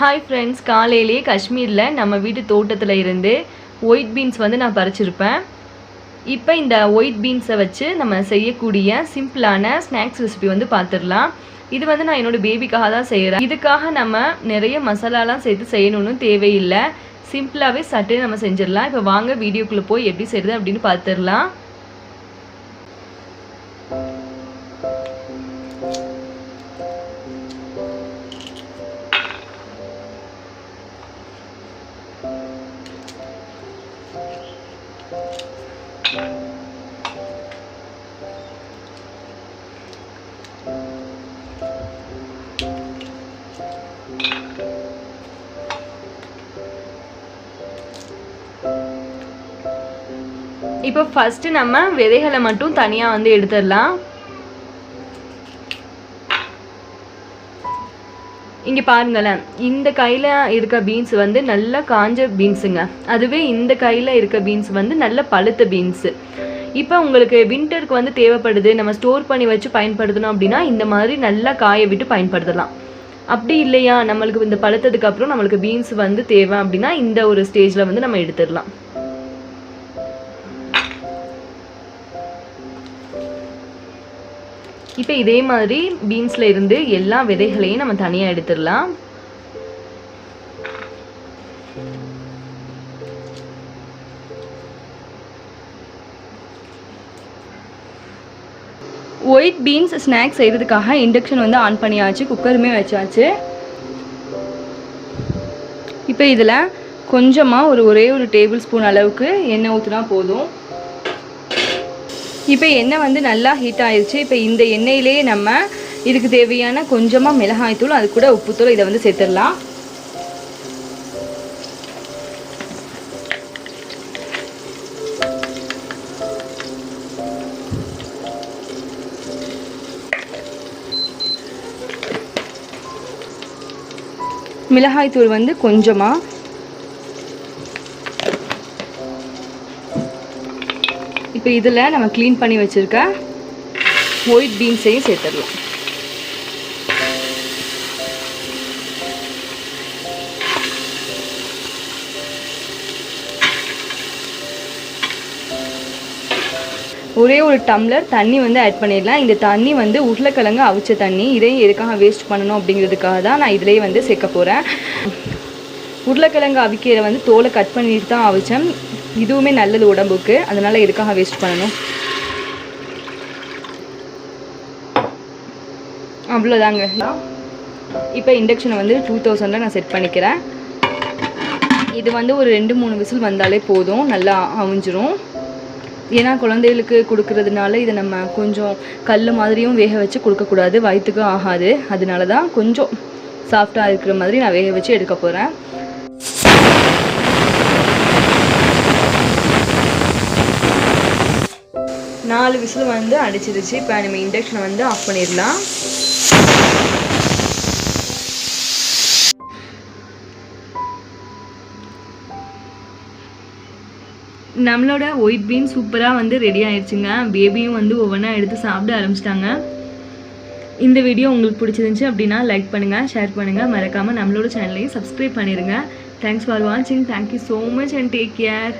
Hi friends காலையிலேயே காஷ்மீரில் நம்ம வீட்டு தோட்டத்தில் இருந்து ஒயிட் பீன்ஸ் வந்து நான் பறிச்சிருப்பேன். இப்போ இந்த ஒயிட் பீன்ஸை வச்சு நம்ம செய்யக்கூடிய சிம்பிளான ஸ்நாக்ஸ் ரெசிபி வந்து பார்த்துடலாம் இது வந்து நான் என்னோட பேபிக்காக தான் செய்கிறேன் இதுக்காக நம்ம நிறைய மசாலாலாம் சேர்த்து செய்யணும்னு தேவையில்லை. சிம்பிளாகவே சட்டே நம்ம செஞ்சிடலாம். இப்போ வாங்க வீடியோக்குள்ளே போய் எப்படி செய்கிறது அப்படின்னு பார்த்துடலாம் இப்போ ஃபஸ்ட்டு நம்ம விதைகளை மட்டும் தனியாக வந்து எடுத்துடலாம். இங்கே பாருங்களேன். இந்த கையில் இருக்க பீன்ஸ் வந்து நல்லா காஞ்ச பீன்ஸுங்க அதுவே இந்த கையில் இருக்க பீன்ஸ் வந்து நல்ல பழுத்த பீன்ஸு இப்போ உங்களுக்கு வின்டருக்கு வந்து தேவைப்படுது நம்ம ஸ்டோர் பண்ணி வச்சு பயன்படுத்தணும் அப்படின்னா இந்த மாதிரி நல்லா காய விட்டு பயன்படுத்தலாம். அப்படி இல்லையா? நம்மளுக்கு இந்த பழுத்ததுக்கப்புறம் நம்மளுக்கு பீன்ஸ் வந்து தேவை அப்படின்னா இந்த ஒரு ஸ்டேஜில் வந்து நம்ம எடுத்துடலாம். இப்போ இதே மாதிரி பீன்ஸில் இருந்து எல்லா விதைகளையும் நம்ம தனியாக எடுத்துடலாம். ஒயிட் பீன்ஸ் ஸ்நாக்ஸ் செய்கிறதுக்காக இண்டக்ஷன் வந்து ஆன் பண்ணியாச்சு குக்கருமே வச்சாச்சு. இப்போ இதில் கொஞ்சமாக ஒரு ஒரே ஒரு டேபிள் ஸ்பூன் அளவுக்கு எண்ணெய் ஊற்றினா போதும். இப்போ எண்ணெய் வந்து நல்லா ஹீட் ஆயிடுச்சு இப்போ இந்த எண்ணெயிலேயே நம்ம இதுக்கு தேவையான கொஞ்சமாக மிளகாய்த்தூள் அது கூட உப்புத்தூள் இதை வந்து சேர்த்துடலாம். மிளகாய்த்தூள் வந்து கொஞ்சமாக இப்போ இதில் நம்ம க்ளீன் பண்ணி வச்சுருக்க ஒயிட் பீன்ஸையும் சேர்த்துடலாம். ஒரே ஒரு டம்ளர் தண்ணி வந்து ஆட் பண்ணிடலாம். இந்த தண்ணி வந்து உருளைக்கிழங்கு அவிச்ச தண்ணி இதையும் எதுக்காக வேஸ்ட் பண்ணணும் அப்படிங்கிறதுக்காக தான் நான் இதிலேயே வந்து சேர்க்க போகிறேன் உருளைக்கிழங்கு அவிக்கிற வந்து தோலை கட் பண்ணிட்டு தான் அவிச்சேன். இதுவுமே நல்லது உடம்புக்கு. அதனால் எதுக்காக வேஸ்ட் பண்ணணும். அவ்வளோதாங்க இப்போ இண்டக்ஷனை வந்து டூ தௌசண்டில் நான் செட் பண்ணிக்கிறேன். இது வந்து ஒரு ரெண்டு மூணு விசில் வந்தாலே போதும். நல்லா அவிஞ்சிரும். ஏன்னா குழந்தைகளுக்கு கொடுக்கறதுனால இதை நம்ம கொஞ்சம் கல் மாதிரியும் வேக வச்சு கொடுக்கக்கூடாது. வயிற்றுக்கும் ஆகாது. அதனால தான் கொஞ்சம் சாஃப்டாக இருக்கிற மாதிரி நான் வேக வச்சு எடுக்க போகிறேன் நாலு விசில் வந்து அடிச்சிருச்சு. இப்போ நம்ம இண்டக்ஷனை வந்து ஆஃப் பண்ணிடலாம். நம்மளோட ஒயிட் பீன் சூப்பராக வந்து ரெடி ஆயிடுச்சுங்க. பேபியும் வந்து ஒவ்வொன்றா எடுத்து சாப்பிட ஆரம்பிச்சிட்டாங்க. இந்த வீடியோ உங்களுக்கு பிடிச்சிருந்துச்சி அப்படின்னா லைக் பண்ணுங்கள் ஷேர் பண்ணுங்கள் மறக்காமல் நம்மளோட சேனலையும் சப்ஸ்கிரைப் பண்ணிடுங்க தேங்க்ஸ் ஃபார் வாட்சிங் thank you so much and take care